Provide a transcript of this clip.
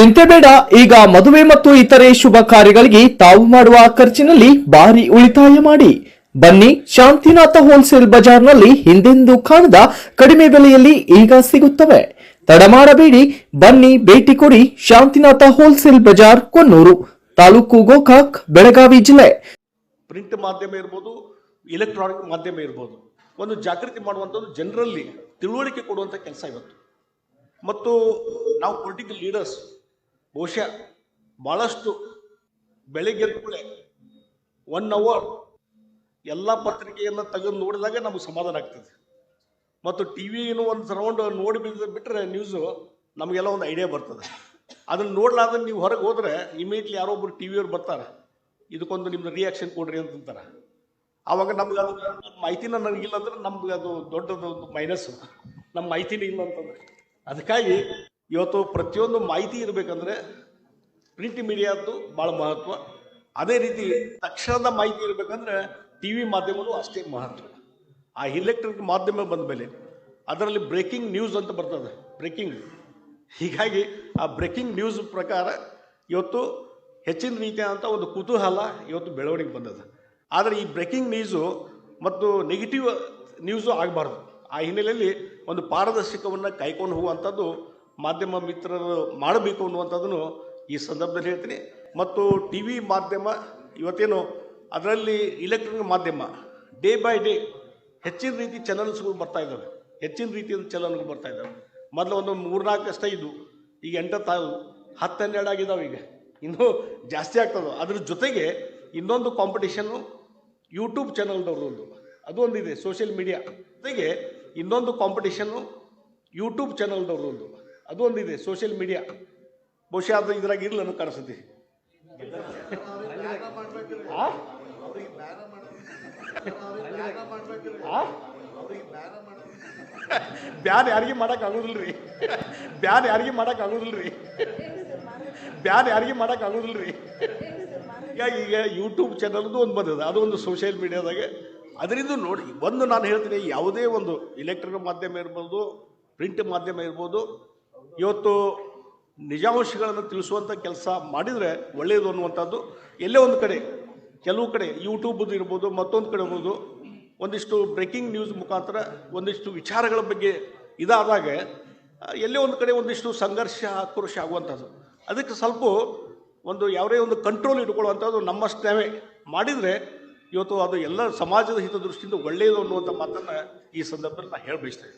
ಚಿಂತೆ ಬೇಡ, ಈಗ ಮದುವೆ ಮತ್ತು ಇತರೆ ಶುಭ ಕಾರ್ಯಗಳಿಗೆ ತಾವು ಮಾಡುವ ಖರ್ಚಿನಲ್ಲಿ ಭಾರಿ ಉಳಿತಾಯ ಮಾಡಿ. ಬನ್ನಿ, ಶಾಂತಿನಾಥ ಹೋಲ್ಸೇಲ್ ಬಜಾರ್ನಲ್ಲಿ ಹಿಂದೆಂದೂ ಕಾಣದ ಕಡಿಮೆ ಬೆಲೆಯಲ್ಲಿ ಈಗ ಸಿಗುತ್ತವೆ. ತಡಮಾಡಬೇಡಿ ಬನ್ನಿ, ಭೇಟಿ ಕೊಡಿ ಶಾಂತಿನಾಥ ಹೋಲ್ಸೇಲ್ ಬಜಾರ್ ಕೊನ್ನೂರು ತಾಲೂಕು ಗೋಕಾಕ್, ಬೆಳಗಾವಿ ಜಿಲ್ಲೆ. ಪ್ರಿಂಟ್ ಮಾಧ್ಯಮ ಇರ್ಬೋದು ಇಲೆಕ್ಟ್ರಾನಿಕ್ ಮಾಧ್ಯಮ ಇರ್ಬೋದು, ಒಂದು ಜಾಗೃತಿ ಮಾಡುವಂಥದ್ದು ಜನರಲ್ಲಿ ತಿಳುವಳಿಕೆ ಕೊಡುವಂಥ ಕೆಲಸ ಇವತ್ತು. ಮತ್ತು ನಾವು ಪೊಲಿಟಿಕಲ್ ಲೀಡರ್ಸ್ ಬಹುಶಃ ಭಾಳಷ್ಟು ಬೆಳಿಗ್ಗೆ ಕೂಡಲೇ ಒನ್ ಅವರ್ ಎಲ್ಲ ಪತ್ರಿಕೆಯನ್ನು ತೆಗೆದು ನೋಡಿದಾಗ ನಮಗೆ ಸಮಾಧಾನ ಆಗ್ತದೆ. ಮತ್ತು ಟಿ ವಿನೂ ಒಂದು ಸರೌಂಡ್ ನೋಡಿ ಬಿದ್ದು ಬಿಟ್ಟರೆ ನ್ಯೂಸು ನಮಗೆಲ್ಲ ಒಂದು ಐಡಿಯಾ ಬರ್ತದೆ. ಅದನ್ನು ನೋಡ್ಲಾರ್ದೆ ನೀವು ಹೊರಗೆ ಹೋದರೆ ಇಮಿಡಿಯೇಟ್ಲಿ ಯಾರೋ ಒಬ್ಬರು ಟಿ ವಿಯವ್ರು ಬರ್ತಾರೆ. ಇದಕ್ಕೊಂದು ನಿಮ್ಮದು ರಿಯಾಕ್ಷನ್ ಕೊಡ್ರಿ ಅಂತಂತಾರೆ. ಆವಾಗ ನಮ್ಗೆ ಅದು ಮಾಹಿತಿನ ನನಗಿಲ್ಲ ಅಂದ್ರೆ ನಮ್ಗೆ ಅದು ದೊಡ್ಡದೊಂದು ಮೈನಸ್ಸು ನಮ್ಮ ಮಾಹಿತಿನೇ ಇಲ್ಲ ಅಂತಂದರೆ. ಅದಕ್ಕಾಗಿ ಇವತ್ತು ಪ್ರತಿಯೊಂದು ಮಾಹಿತಿ ಇರಬೇಕಂದ್ರೆ ಪ್ರಿಂಟ್ ಮೀಡಿಯಾದ್ದು ಭಾಳ ಮಹತ್ವ. ಅದೇ ರೀತಿ ತಕ್ಷಣದ ಮಾಹಿತಿ ಇರಬೇಕಂದ್ರೆ ಟಿ ವಿ ಮಾಧ್ಯಮಗಳು ಅಷ್ಟೇ ಮಹತ್ವ. ಆ ಇಲೆಕ್ಟ್ರಿಕ್ ಮಾಧ್ಯಮ ಬಂದ ಮೇಲೆ ಅದರಲ್ಲಿ ಬ್ರೇಕಿಂಗ್ ನ್ಯೂಸ್ ಅಂತ ಬರ್ತದೆ. ಬ್ರೇಕಿಂಗ್ ಹೀಗಾಗಿ ಆ ಬ್ರೇಕಿಂಗ್ ನ್ಯೂಸ್ ಪ್ರಕಾರ ಇವತ್ತು ಹೆಚ್ಚಿನ ರೀತಿಯಾದಂಥ ಒಂದು ಕುತೂಹಲ ಇವತ್ತು ಬೆಳವಣಿಗೆ ಬಂದದ. ಆದರೆ ಈ ಬ್ರೇಕಿಂಗ್ ನ್ಯೂಸು ಮತ್ತು ನೆಗೆಟಿವ್ ನ್ಯೂಸು ಆಗಬಾರ್ದು. ಆ ಹಿನ್ನೆಲೆಯಲ್ಲಿ ಒಂದು ಪಾರದರ್ಶಕವನ್ನು ಕೈಕೊಂಡು ಹೋಗುವಂಥದ್ದು ಮಾಧ್ಯಮ ಮಿತ್ರರು ಮಾಡಬೇಕು ಅನ್ನುವಂಥದ್ದನ್ನು ಈ ಸಂದರ್ಭದಲ್ಲಿ ಹೇಳ್ತೀನಿ. ಮತ್ತು ಟಿ ವಿ ಮಾಧ್ಯಮ, ಇವತ್ತೇನು, ಅದರಲ್ಲಿ ಇಲೆಕ್ಟ್ರಾನಿಕ್ ಮಾಧ್ಯಮ ಡೇ ಬೈ ಡೇ ಹೆಚ್ಚಿನ ರೀತಿ ಚಾನಲ್ಸ್ಗಳು ಬರ್ತಾ ಇದ್ದಾವೆ. ಹೆಚ್ಚಿನ ರೀತಿಯ ಚಾನಲ್ಗಳು ಬರ್ತಾ ಇದ್ದಾವೆ. ಮೊದಲು ಒಂದು ಮೂರ್ನಾಲ್ಕು ಅಷ್ಟೇ ಇದ್ವು ಈಗ ಎಂಟತ್ತಾವು ಹತ್ತು ಹನ್ನೆರಡು ಆಗಿದ್ದಾವೆ ಈಗ. ಇನ್ನೂ ಜಾಸ್ತಿ ಆಗ್ತದೆ. ಅದ್ರ ಜೊತೆಗೆ ಇನ್ನೊಂದು ಕಾಂಪಿಟೇಷನ್ನು ಯೂಟ್ಯೂಬ್ ಚಾನಲ್ದವ್ರದ್ದು ಒಂದು. ಅದು ಒಂದಿದೆ ಸೋಷಿಯಲ್ ಮೀಡಿಯಾ ಜೊತೆಗೆ ಇನ್ನೊಂದು ಕಾಂಪಿಟೇಷನ್ನು ಯೂಟ್ಯೂಬ್ ಚಾನಲ್ದವ್ರದ್ದು ಒಂದು. ಅದು ಒಂದಿದೆ ಸೋಷಿಯಲ್ ಮೀಡಿಯಾ ಬಹುಶಃ ಅದು ಇದ್ರಾಗ ಇರಲಿ ಅನ್ನೋ ಕಾಣಿಸುತ್ತೆ? ಬ್ಯಾನ್ ಯಾರಿಗೆ ಮಾಡಕ್ ಆಗುದಿಲ್ರಿ. ಬ್ಯಾನ್ ಯಾರಿಗೆ ಮಾಡಕ್ ಆಗುದಿಲ್ರಿ. ಬ್ಯಾನ್ ಯಾರಿಗೆ ಮಾಡಕ್ ಆಗುದಿಲ್ರಿ. ಈಗ ಈಗ ಯೂಟ್ಯೂಬ್ ಚಾನಲ್ದು ಒಂದು ಬಂದಿದೆ ಅದು ಒಂದು ಸೋಷಿಯಲ್ ಮೀಡಿಯಾದಾಗೆ ಅದರಿಂದ ನೋಡಿ ಒಂದು ನಾನು ಹೇಳ್ತೀನಿ, ಯಾವುದೇ ಒಂದು ಇಲೆಕ್ಟ್ರಿಕ್ ಮಾಧ್ಯಮ ಇರ್ಬೋದು ಪ್ರಿಂಟ್ ಮಾಧ್ಯಮ ಇರ್ಬೋದು ಇವತ್ತು ನಿಜಾಂಶಗಳನ್ನು ತಿಳಿಸುವಂಥ ಕೆಲಸ ಮಾಡಿದರೆ ಒಳ್ಳೆಯದು ಅನ್ನುವಂಥದ್ದು ಎಲ್ಲೇ ಒಂದು ಕಡೆ, ಕೆಲವು ಕಡೆ ಯೂಟ್ಯೂಬ್ ಇರ್ಬೋದು, ಮತ್ತೊಂದು ಕಡೆ ಇರ್ಬೋದು, ಒಂದಿಷ್ಟು ಬ್ರೇಕಿಂಗ್ ನ್ಯೂಸ್ ಮುಖಾಂತರ ಒಂದಿಷ್ಟು ವಿಚಾರಗಳ ಬಗ್ಗೆ ಇದಾದಾಗ, ಎಲ್ಲೇ ಒಂದು ಕಡೆ ಒಂದಿಷ್ಟು ಸಂಘರ್ಷ, ಆಕ್ರೋಶ ಆಗುವಂಥದ್ದು. ಅದಕ್ಕೆ ಸ್ವಲ್ಪ ಒಂದು ಯಾವುದೇ ಒಂದು ಕಂಟ್ರೋಲ್ ಇಟ್ಕೊಳ್ಳುವಂಥದ್ದು ನಮ್ಮಷ್ಟೇ ಮಾಡಿದರೆ ಇವತ್ತು ಅದು ಎಲ್ಲ ಸಮಾಜದ ಹಿತದೃಷ್ಟಿಯಿಂದ ಒಳ್ಳೆಯದು ಅನ್ನುವಂಥ ಮಾತನ್ನು ಈ ಸಂದರ್ಭದಲ್ಲಿ ನಾನು ಹೇಳಿ ಬಯಸ್ತೇನೆ.